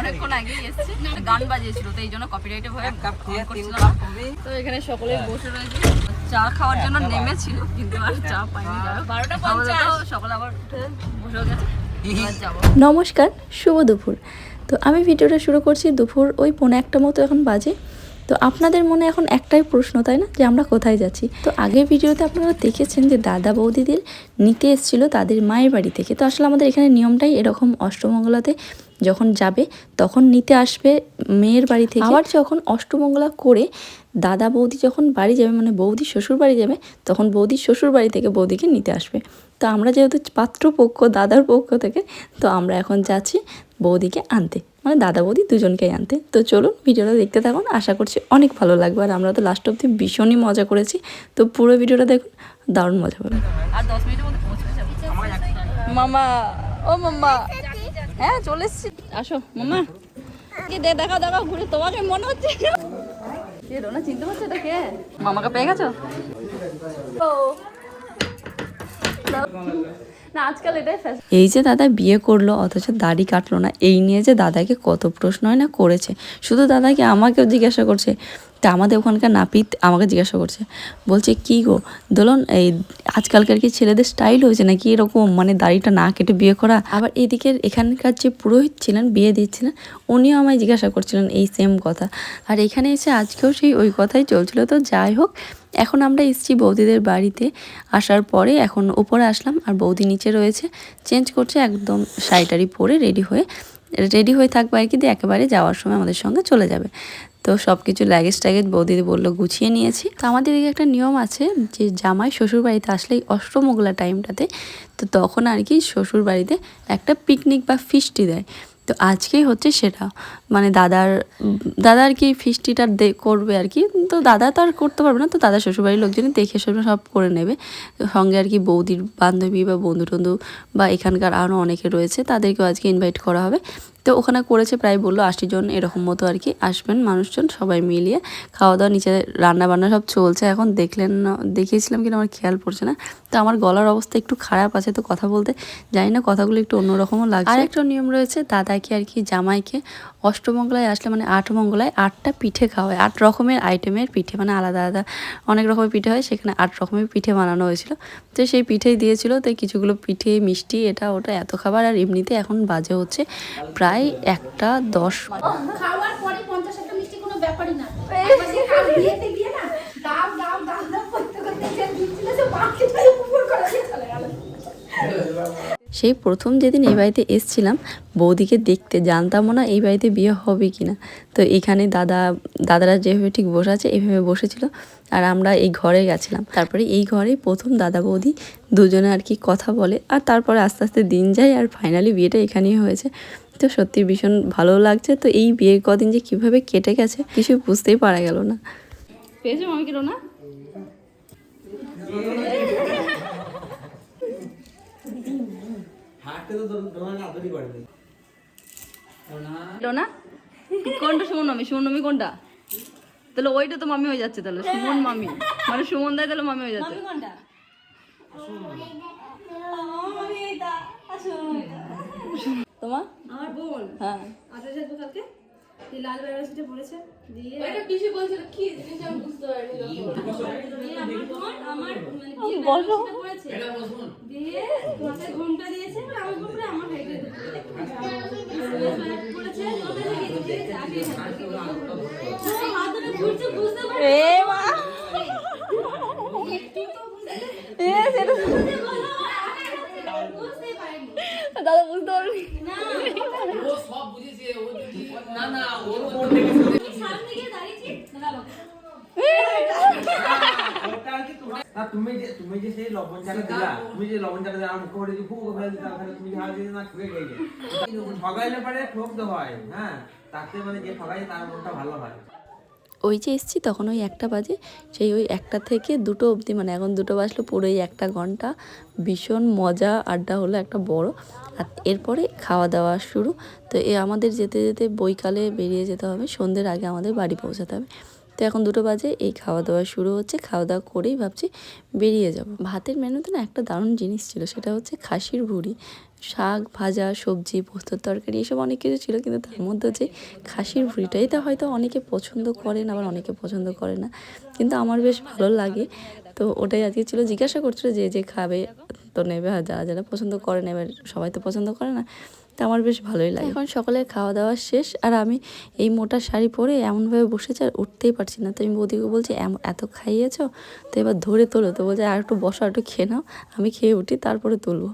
অনেকক্ষণ আগেই এসেছি। গান বাজিয়েছিল তো এই জন্য ভয়ে। তো এখানে সকলে বসে রয়েছে। চা খাওয়ার জন্য নেমেছিল কিন্তু আর চা পাইনি। বারোটা সকালে আবার উঠে বসে গেছে। যাব। নমস্কার শুভ দুপুর। তো আমি ভিডিওটা শুরু করছি দুপুর ওই পৌনে একটা মতো এখন বাজে। তো আপনাদের মনে এখন একটাই প্রশ্ন, তাই না? যে আমরা কোথায় যাচ্ছি? তো আগের ভিডিওতে আপনারা দেখেছেন যে দাদা বৌদিদের নিতে এসেছিল তাদের মায়ের বাড়ি থেকে। তো আসলে আমাদের এখানে নিয়মটাই এরকম অষ্টমঙ্গলাতে যখন যাবে তখন নিতে আসবে মেয়ের বাড়ি থেকে। আবার যখন অষ্টমঙ্গলা করে দাদা বৌদি যখন বাড়ি যাবে মানে বৌদি শ্বশুর বাড়ি যাবে, তখন বৌদি শ্বশুর বাড়ি থেকে বৌদিকে নিতে আসবে। তো আমরা যেহেতু পাত্রপক্ষ দাদার পক্ষ থেকে তো আমরা এখন যাচ্ছি বৌদিকে আনতে। মানে দাদা বৌদি দুজনকেই আনতে। তো চলুন ভিডিওটা দেখতে থাকুন আশা করছি অনেক ভালো লাগবে। আর আমরা তো লাস্ট অব্দি ভীষণই মজা করেছি। তো পুরো ভিডিওটা দেখুন দারুণ মজা পাবেন আর দশ মিনিটের মধ্যে মামা ও মাম্মা হ্যাঁ চলে এসছি। আসো মামা। কি দে দেখা দেখা ঘুরে। তোমাকে মনে হচ্ছে কে রোনা চিনতে পারছ এটা কে? মামাকে পেয়ে গেছো? ও। এই যে দাদা বিয়ে করল, অথচ দাড়ি কাটলো না, এই নিয়ে যে দাদাকে কত প্রশ্ন হয় না, করেছে। শুধু দাদাকে আমাকেও জিজ্ঞাসা করছে, তা আমাদের ওখানকার নাপিত আমাকে জিজ্ঞাসা করছে, বলছে, কি গো, দোলন, এই আজকালকার কি ছেলেদের স্টাইল হয়েছে নাকি এরকম? মানে দাড়িটা না কেটে বিয়ে করা? আবার এদিকের এখানকার যে পুরোহিত ছিলেন, বিয়ে দিচ্ছিলেন, উনিও আমায় জিজ্ঞাসা করছিলেন এই সেম কথা। আর এখানে এসে আজকেও সেই ওই কথাই চলছিল, তো যাই হোক এখন আমরা এসেছি বৌদিদের বাড়িতে। আসার পরে এখন উপরে আসলাম আর বৌদি নিচে রয়েছে। চেঞ্জ করছে একদম শাড়িটারি পরে রেডি হয়ে রেডি হয়ে থাকবে আর কি দিয়ে একেবারে যাওয়ার সময় আমাদের সঙ্গে চলে যাবে। তো সব কিছু লাগেজ ট্যাগেজ বৌদিদি বলল গুছিয়ে নিয়েছি। তো আমাদের এদিকে একটা নিয়ম আছে যে জামাই শ্বশুর বাড়িতে আসলেই অষ্টমঙ্গলা টাইমটাতে তো তখন আর কি শ্বশুর বাড়িতে একটা পিকনিক বা ফিস্টি দেয়। তো আজকেই হচ্ছে সেটা। মানে দাদার দাদা আর কি ফিস্টিটা করবে আর কি? তো দাদা তো আর করতে পারবে না, তো দাদা শ্বশুরবাড়ির লোকজনই দেখে শুনে সব করে নেবে। সঙ্গে আর কি বৌদির বান্ধবী বা বন্ধু টন্ধু বা এখানকার আরও অনেকে রয়েছে, তাদেরকেও আজকে ইনভাইট করা হবে। তো ওখানে করেছে, প্রায় বলল আশি জন এরকম মতো আর কি আসবেন মানুষজন, সবাই মিলিয়ে খাওয়া দাওয়া নিচে রান্না বান্না সব চলছে। এখন দেখলেন না, দেখিয়েছিলাম কিনা, আমার খেয়াল পড়ছে না। তো আমার গলার অবস্থা একটু খারাপ আছে তো কথা বলতে জানি না, কথাগুলো একটু অন্যরকমও লাগছে। আর একটা নিয়ম রয়েছে, দাদাকে আর কি জামাইকে অষ্টমঙ্গলায় আসলে মানে আট মঙ্গলায় আটটা পিঠে খাওয়া হয়। আট রকমের আইটেমের পিঠে মানে আলাদা আলাদা অনেক রকমের পিঠে হয় সেখানে আট রকমের পিঠে বানানো হয়েছিল। তো সেই পিঠেই দিয়েছিল তো কিছুগুলো পিঠে মিষ্টি এটা ওটা এত খাবার আর এমনিতে এখন বাজে হচ্ছে প্রায় একটা দশ। খাওয়ার পরে পঞ্চাশ মিষ্টি কোনো ব্যাপারই না। একবার যে কাল বিয়েতে গিয়ে না দাও দাও দাও সেই প্রথম যেদিন এই বাড়িতে এসছিলাম, বৌদিকে দেখতে জানতামও না এই বাড়িতে বিয়ে হবে কি না তো এখানে দাদা, দাদারা যেভাবে ঠিক বসে আছে এইভাবে বসেছিল আর আমরা এই ঘরে গেছিলাম। তারপরে এই ঘরেই প্রথম দাদা বৌদি দুজনে আর কি কথা বলে আর তারপরে আস্তে আস্তে দিন যায় আর ফাইনালি বিয়েটা এখানেই হয়েছে। তো সত্যি ভীষণ ভালো লাগছে। তো এই বিয়ে কদিন যে কীভাবে কেটে গেছে কিছু বুঝতেই পারা গেল না। পেয়েছ কি রোনা হাঁটতে তো দোকানে আদরই করে দিই রোনা কোনটা সুমন মামি সুমন মামি কোনটা? তাহলে ওইটা তো মামি হয়ে যাচ্ছে তাহলে সুমন মামি। মানে সুমন দায় তাহলে মামি হয়ে যাচ্ছে। তোমার? আমার বোন। হ্যাঁ। আঠাশ যাব কালকে। লাল বেনারসিটা পড়েছে। দিয়ে পিসি বলছিল কি জিনিস আমি বুঝতে পারিনি আমার বোন আমার মানে পড়েছে দিয়ে মাথায় ঘোমটা দিয়েছে আমার পুরো আমার হাইটে পড়েছে কোথায় থেকে দিয়েছে আগে হাত ঘুরছে বুঝতে পারছি? এ মা। একটু তো এ সেটা দাদা বুঝতে পারবি না। ও সব বুঝেছে ও না না ওর আমি সামনে গিয়ে দাঁড়িয়েছি দাঁড়াবো ওটা আর কি তোমার না তুমি যে তুমি যে সেই লবণ চাটা দিলা তুমি যে লবণ চাটা দিলা মুখে পড়ে দিলা তাহলে তুমি হাল দিয়ে না খুঁয়ে গেলে। ঠগাইলে পারে ঠকতে হয় হ্যাঁ? তাতে মানে যে ঠগাই তার মনটা ভালো হয়। ওই যে এসছি তখন ওই একটা বাজে সেই ওই একটা থেকে দুটো অবধি মানে এখন দুটো বাজলো পুরো এই একটা ঘণ্টা। ভীষণ মজা আড্ডা হলো একটা বড়। আর এরপরে খাওয়া দাওয়া শুরু। তো এ আমাদের যেতে যেতে বৈকালে বেরিয়ে যেতে হবে সন্ধ্যের আগে আমাদের বাড়ি পৌঁছাতে হবে। তো এখন দুটো বাজে, এই খাওয়া দাওয়া শুরু হচ্ছে খাওয়া দাওয়া করেই ভাবছি বেরিয়ে যাব। ভাতের মেনুতে না একটা দারুণ জিনিস ছিল, সেটা হচ্ছে খাসির ভুড়ি। শাক, ভাজা, সবজি পোস্তর তরকারি, এসব অনেক কিছু ছিল, কিন্তু তার মধ্যে যে খাসির ভুড়িটাই তো হয়তো অনেকে পছন্দ করেন, আবার অনেকে পছন্দ করে না। কিন্তু আমার বেশ ভালো লাগে। তো ওটাই আজকে ছিল, জিজ্ঞাসা করছিল যে যে খাবে তো নেবে যারা যারা পছন্দ করে না, এবার সবাই তো পছন্দ করে না। তো আমার বেশ ভালোই লাগে। এখন সকালে খাওয়া দাওয়া শেষ আর আমি এই মোটা শাড়ি পরে এমনভাবে বসেছি আর উঠতেই পারছি না। তো আমি বৌদিকে বলছি "এম- এত খাইয়েছো? তো এবার ধরে তোলো। তো বলছে আর একটু বসো আর একটু খেয়ে নাও আমি খেয়ে উঠি তারপরে তুলবো।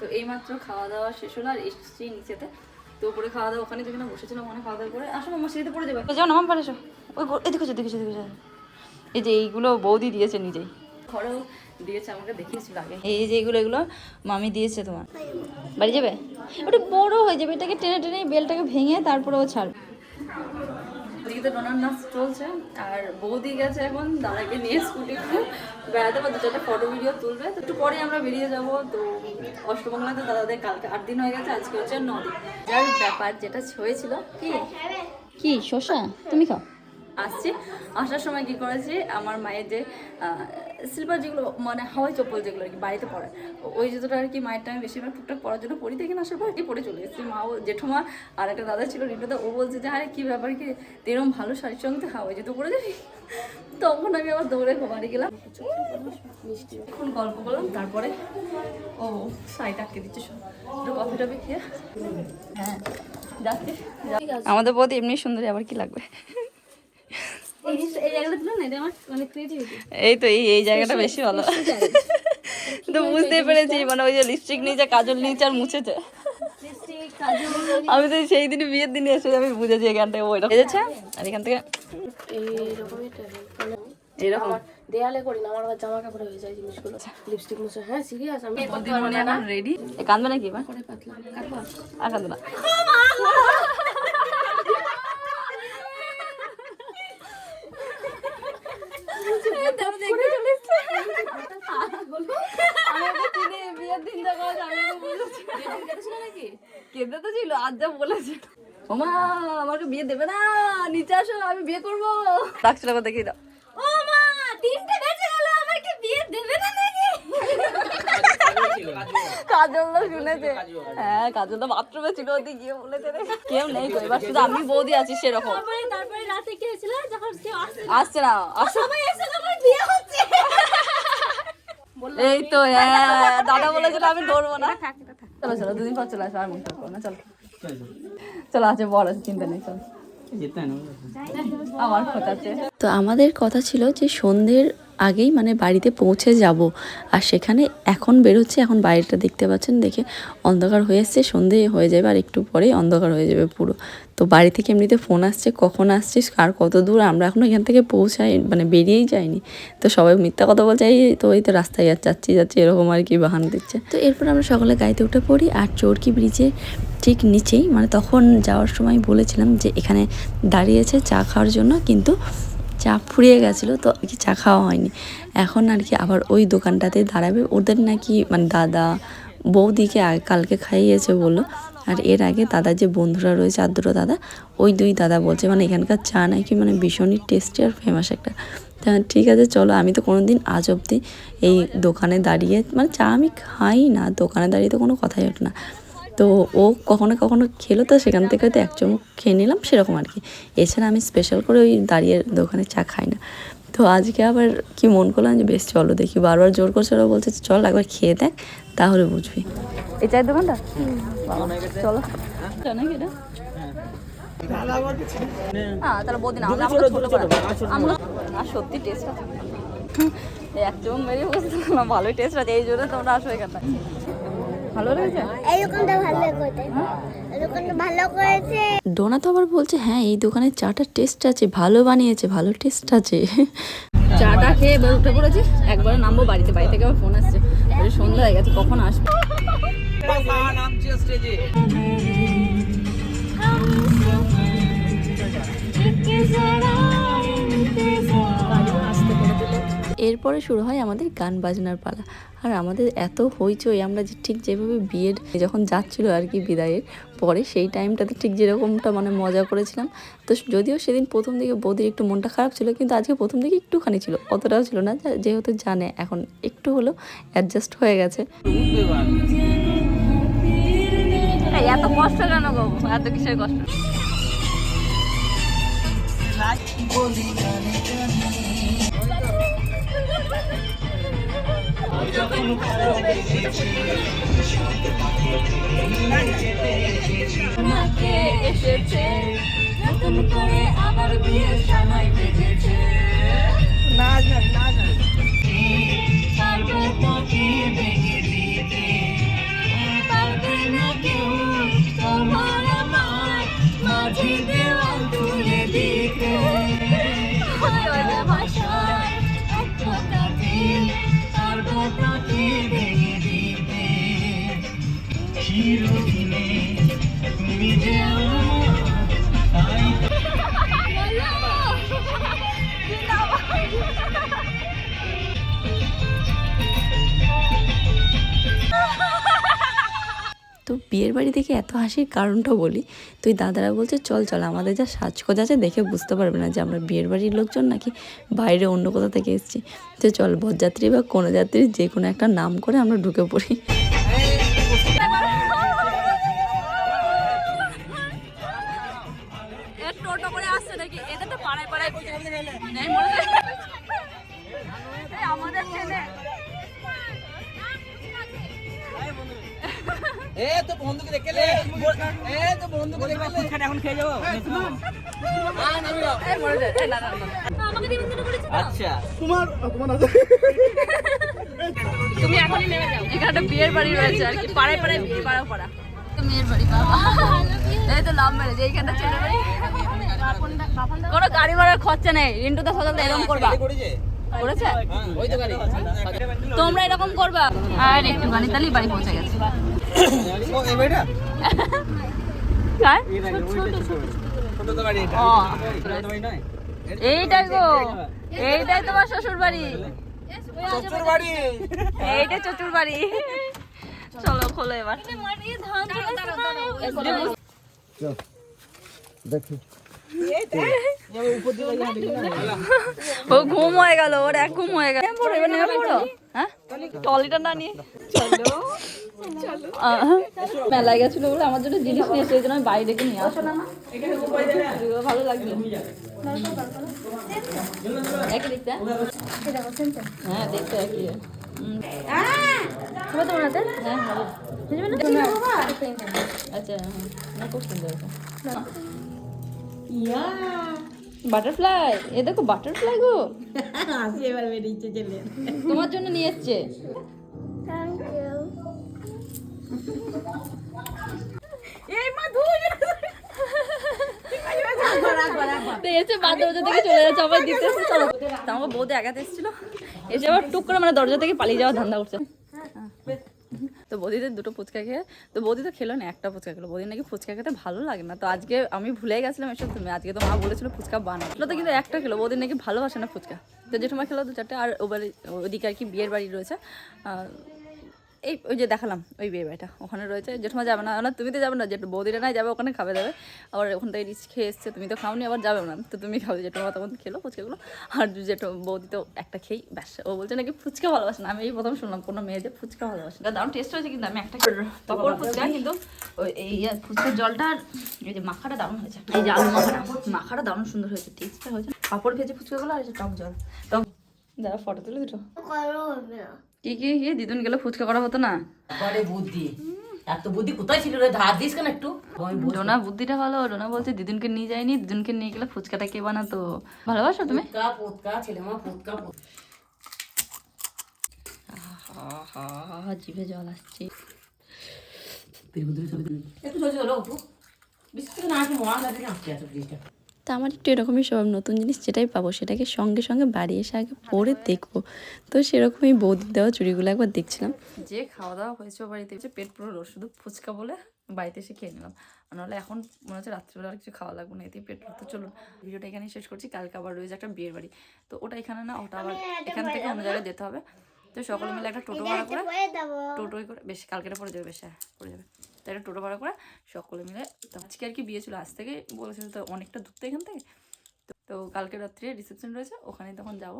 তো এইমাত্র খাওয়া দাওয়া শেষ হলো আর এসেছি নিচেতে। তো উপরে খাওয়া দাওয়া ওখানে যেখানে বসেছিলাম ওখানে খাওয়া দাওয়া করে আসো আমার সিঁড়িতে পড়ে যাবে। যাও না আমার পারে এসো। ওই এদিকে এদিকে এসো। এই যে এইগুলো বৌদি দিয়েছে নিজেই। ঘরেও দিয়েছে আমাকে দেখিয়েছিল আগে। এই যে এগুলো এগুলো মামি দিয়েছে তোমার। বাড়ি যাবে? ওটা বড় হয়ে যাবে এটাকে টেনে টেনে বেলটাকে ভেঙে তারপরে ও ছাড়বে। ওদিকে তো ডোনার নাচ চলছে আর বৌদি গেছে এখন দাদাকে নিয়ে স্কুটি বেড়াতে বা দু চারটা ফটো ভিডিও তুলবে। তো একটু পরে আমরা বেরিয়ে যাব তো অষ্টমঙ্গলাতে দাদাদের কালকে আট দিন হয়ে গেছে আজকে হচ্ছে ন দিন। যার ব্যাপার যেটা হয়েছিল কি? কি শসা? তুমি খাও। আসছি। আসার সময় কি করেছি, আমার মায়ের যে স্লিপার যেগুলো মানে হাওয়াই চপ্পল যেগুলো আর কি বাড়িতে পরে, ওই জুতোটা আর কি মায়েরটা আমি বেশিরভাগ টুকটাক পরার জন্য পরি দেখে আসার পর কি পরে চলে এসেছি। মা ও জেঠুমা আর একটা দাদা ছিল রিটুদা ও বলছে যে, আরে কী ব্যাপার কি তুই এরকম ভালো শাড়ির সঙ্গে তো হাওয়াই জুতো পরে যাবি? তখন আমি আবার দৌড়ে বাড়ি গেলাম। এখন গল্প করলাম, তারপরে ও শাড়িটা আটকে দিচ্ছে একটু কফি টফি খেয়ে। হ্যাঁ আমাদের বৌদি এমনি সুন্দরী, আবার কি লাগবে? এই তো এই এই জায়গাটা বেশি ভালো। তো বুঝতেই পেরেছি মানে ওই যে লিপস্টিক নিয়েছে কাজল নিয়েছে আর মুছেছে। আমি তো সেই দিনই বিয়ের দিনে এসে আমি বুঝেছি এখানটায় ওই এসেছে আর এখান থেকে মানে এরকম। দেয়ালে করি না আমার জামা কাপড়ে হয়ে যায় জিনিসগুলো। লিপস্টিক মুছে। হ্যাঁ সিরিয়াস আমি মানে রেডি নাকি এবার? না। কেঁদে তো ছিল আজ যা বলেছে ওমা আমাকে বিয়ে দেবে না নিচে আসো আমি বিয়ে করব। আবার দেখিয়ে দাও ও মা তিনটে বেজে গেল আমাকে বিয়ে দেবে না নাকি কাজল তো শুনেছে। হ্যাঁ কাজল তো বাথরুমে ছিল ওদিকে গিয়ে বলেছে রে কেউ নেই গো এবার শুধু আমি বৌদি আছি সেরকম। তারপরে তারপরে রাতে কি হয়েছিল যখন কেউ আসছে না আসো সবাই এসে যখন বিয়ে হচ্ছে। এই তো হ্যাঁ দাদা বলেছিল আমি ধরবো না। চলো চলো দুদিন পর চলে আসো আর মন খারাপ না চলো। চলো। আছে বড় আছে চিন্তা নেই চলো। তো আমাদের কথা ছিল যে সন্ধ্যের আগেই মানে বাড়িতে পৌঁছে যাব। আর সেখানে এখন বেরোচ্ছে, এখন বাইরেটা দেখতে পাচ্ছেন, দেখে অন্ধকার হয়ে এসছে, সন্ধে হয়ে যাবে আর একটু পরেই অন্ধকার হয়ে যাবে পুরো। তো বাড়ি থেকে এমনিতে ফোন আসছে, কখন আসছিস আর কত দূর, আমরা এখনও এখান থেকে পৌঁছাই মানে বেরিয়েই যাইনি। তো সবাই মিথ্যা কথা বলছে, এই তো এই তো রাস্তায় যাচ্ছে, যাচ্ছি, এরকম আর কি বাহান দিচ্ছে। তো এরপর আমরা সকালে গাড়িতে উঠে পড়ি, আর চোরকি ব্রিজের ঠিক নিচেই মানে তখন যাওয়ার সময় বলেছিলাম যে এখানে দাঁড়িয়েছে চা খাওয়ার জন্য, কিন্তু চা ফুরিয়ে গেছিল, তো আর কি চা খাওয়া হয়নি। এখন আর কি আবার ওই দোকানটাতে দাঁড়াবে। ওদের নাকি মানে দাদা বৌদিকে কালকে খাইয়েছে বলল, আর এর আগে দাদার যে বন্ধুরা রয়েছে আদ্র দাদা, ওই দুই দাদা বলছে মানে এখানকার চা নাকি মানে ভীষণই টেস্টি আর ফেমাস একটা। তা ঠিক আছে, চলো, আমি তো কোনো দিন আজ অবধি এই দোকানে দাঁড়িয়ে মানে চা আমি খাই না দোকানে দাঁড়িয়ে তো কোনো কথাই ওঠে না। তো ও কখনো কখনো খেলো, তো সেখান থেকে হয়তো এক চমক খেয়ে নিলাম, সেরকম আর কি। এছাড়া আমি স্পেশাল করে ওই দাঁড়িয়ে দোকানে চা খাই না। তো আজকে আবার কি মন করলাম যে, বেশ, চলো দেখি। বারবার জোর করছে, ওরা বলছে, চল একবার খেয়ে দেখ, তাহলে বুঝবি। এই চায়ের দোকানটা? চলো। হ্যাঁ তাহলে আমরা সত্যি টেস্ট আছে এক মেরে বসে ভালোই টেস্ট আছে এই জন্য তোমরা আসো এখানটা ভালো লেগেছে এই দোকানটা ভালো করেছে। দোকানটা ভালো করেছে। ডোনা তো আবার বলছে হ্যাঁ এই দোকানের চাটা টেস্ট আছে ভালো বানিয়েছে ভালো টেস্ট আছে। চাটা খেয়ে এবার উঠে পড়েছি। একবারে নামবো বাড়িতে বাড়ি থেকে আবার ফোন আসছে। সন্ধ্যা হয়ে গেছে কখন আসবে? নামছি স্টেজে এরপরে শুরু হয় আমাদের গান বাজনার পালা। আর আমাদের এত হইচই আমরা যে ঠিক যেভাবে বিয়ের যখন যাচ্ছিল আর কি বিদায়ের পরে সেই টাইমটাতে ঠিক যেরকমটা মানে মজা করেছিলাম। তো যদিও সেদিন প্রথম দিকে বৌদির একটু মনটা খারাপ ছিল কিন্তু আজকে প্রথম দিকে একটুখানি ছিল অতটাও ছিল না। যেহেতু জানে এখন একটু হলেও অ্যাডজাস্ট হয়ে গেছে। এত কষ্ট কেন গো? এত কিসের কষ্ট? এসেছে নতুন করে আবার বিয়ের সময় বেজেছে পারবে তো বিয়ের বাড়ি দেখে এত হাসির কারণটা বলি তুই দাদারা বলছে, চল চল, আমাদের যা সাজগোজ আছে দেখে বুঝতে পারবে না যে আমরা বিয়ের বাড়ির লোকজন নাকি বাইরে অন্য কোথা থেকে এসেছি। তো চল, বরযাত্রী বা কোনো যাত্রী যে কোনো একটা নাম করে আমরা ঢুকে পড়ি। এ টোটো করে আসছে নাকি? এদের তো পাড়ায় পাড়ায় এ তো বন্ধুকে লে এ তো বন্ধুকে লে এখন খেয়ে যাব? করেছে তো? আচ্ছা। তুমি এখনই নেমে যাও। এখানে একটা বিয়ের বাড়ি রয়েছে আর কি পাড়ায় পাড়ায় বিয়ে পাড়া। পাড়া মেয়ের বাড়ি বাবা। এই তো লাভ ম্যারেজ এইখানটা ছেলে বাড়ি কোনো গাড়ি ভাড়ার খরচা নেই। রিন্টু এরকম করবা। করেছে। করেছে? ওই তো গাড়ি। তোমরা এরকম করবা। আর একটু তাহলেই বাড়ি পৌঁছে গেছে। এইটাই গো। এইটাই তোমার শ্বশুর বাড়ি। শ্বশুর বাড়ি। বাড়ি। চলো খোলো এবার। ও ঘুম হয়ে গেল ওর এক ঘুম হয়ে গেল। নেমে পড়ো এবার নেমে পড়ো। হ্যাঁ? টলিটা না নিয়ে। চলো। মেলায় গেছিল বলে আমার জন্য জিনিস নিয়ে এসে এই জন্য আমি বাইরে ডেকে নিয়ে আসো না ভালো লাগবে একই দেখতে হ্যাঁ দেখতে একই। হুম। হ্যাঁ হবে। আচ্ছা হ্যাঁ। খুব সুন্দর আছে বাটারফ্লাই? এ দেখো বাটারফ্লাই গো। তোমার জন্য নিয়ে এসছে। তো। এসে বাদ দরজা থেকে চলে যাচ্ছে আবার দিতে এসে চলো। তো আমার বৌদি একাতে এসেছিল। এসে আবার টুক করে মানে দরজা থেকে পালিয়ে যাওয়ার ধান্দা করছে। তো বৌদিদের দুটো ফুচকা খেয়ে, তো বৌদি তো খেলো না, একটা ফুচকা খেলো। বৌদি নাকি ফুচকা খেতে ভালো লাগে না। তো আজকে আমি ভুলে গেছিলাম এসব তুমি, আজকে তো মা বলেছিল ফুচকা বানালো তো কিন্তু একটা খেলো বৌদি নাকি ভালোবাসে না ফুচকা। তো জেঠুমা খেলো দু চারটে, আর ওবার ওদিকে আর কি বিয়ের বাড়ি রয়েছে এই ওই যে দেখালাম ওই বিয়ে বাড়িটা। ওখানে রয়েছে। জেঠুমা যাবে না না তুমি তো যাবে না জেঠু বৌদিরা নাই যাবে ওখানে খাবে দাবে। আবার ওখান থেকে রিচ খেয়ে এসছে তুমি তো খাওনি আবার যাবে না। তো তুমি খাবে জেঠুমা তখন খেলো ফুচকাগুলো। আর জেঠু বৌদি তো একটা খেয়েই ব্যাস। ও বলছে নাকি ফুচকা ভালোবাসে না। আমি এই প্রথম শুনলাম কোনো মেয়ে যে ফুচকা ভালোবাসে না। দারুণ টেস্ট হয়েছে কিন্তু আমি একটা তখন ফুচকা কিন্তু ওই এই ইয়ে ফুচকার জলটা আর এই যে মাখাটা দারুণ হয়েছে। এই যে আলু মাখাটা মাখাটা দারুণ সুন্দর হয়েছে টেস্টটা হয়েছে পাপড় ভেজে ফুচকাগুলো আর এই যে টক জল। টক দাঁড়া ফটো তুলে দুটো করো না। কি কি কি? দিদুন গেলে ফুচকা করা হতো না? পরে বুদ্ধি। এত বুদ্ধি কোথায় ছিল রে? ধার দিস কেন একটু? ডোনা বুদ্ধিটা ভালো। ডোনা বলছে দিদুনকে নিয়ে যায়নি। দিদুনকে নিয়ে গেলে ফুচকাটা কে বানাতো? ভালোবাসো তুমি? ছেলে মা জিভে জল আসছে। একটু সহ্য হলো অপু বিশেষ করে না আসছে জিনিসটা তা আমার একটু এরকমই স্বভাব, নতুন জিনিস যেটাই পাবো সেটাকে সঙ্গে সঙ্গে বাড়ি এসে আগে পরে দেখব। তো সেরকমই বৌদির দেওয়া চুড়িগুলো একবার দেখছিলাম। যে খাওয়া দাওয়া হয়েছে বাড়িতে হচ্ছে পেট পুরো শুধু ফুচকা বলে বাড়িতে এসে খেয়ে নিলাম। নাহলে এখন মনে হচ্ছে রাত্রিবেলা আর কিছু খাওয়া লাগবে না, এতেই পেট। তো চলুন, ভিডিওটা এখানেই শেষ করছি। কালকে আবার রয়েছে একটা বিয়ের বাড়ি। তো ওটা এখানে না, ওটা আবার এখান থেকে অন্য জায়গায় যেতে হবে। তো সকলে মিলে একটা টোটো ভাড়া করে টোটোই করে বেশ কালকেটা পড়ে যাবে বেশ হ্যাঁ পড়ে যাবে। তাই একটা টোটো ভাড়া করে সকলে মিলে তো আজকে আর কি বিয়ে ছিল আজ থেকে বলেছিল তো অনেকটা দূর তো এখান থেকে। তো- তো কালকে রাত্রে রিসেপশন রয়েছে ওখানে তখন যাব।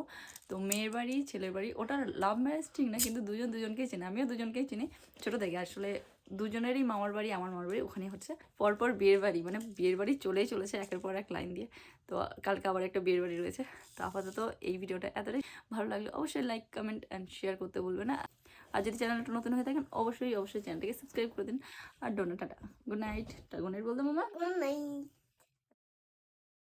তো মেয়ের বাড়ি ছেলের বাড়ি ওটার লাভ ম্যারেজ ঠিক না কিন্তু দুজন দুজনকেই চিনি আমিও দুজনকেই চিনি ছোটো থেকে আসলে দুজনেরই মামার বাড়ি, আমার মামার বাড়ি, ওখানেই হচ্ছে। পরপর বিয়ের বাড়ি মানে বিয়ের বাড়ি চলেই চলেছে একের পর এক লাইন দিয়ে। তো কালকে আবার একটা বিয়ের বাড়ি রয়েছে। তো আপাতত এই ভিডিওটা এতটাই। ভালো লাগলে অবশ্যই লাইক কমেন্ট অ্যান্ড শেয়ার করতে বলবে না। আর যদি চ্যানেলটা নতুন হয়ে থাকেন, অবশ্যই অবশ্যই চ্যানেলটাকে সাবস্ক্রাইব করে দিন। আর Dona, tata. Good night good night বলতে মামা। নাই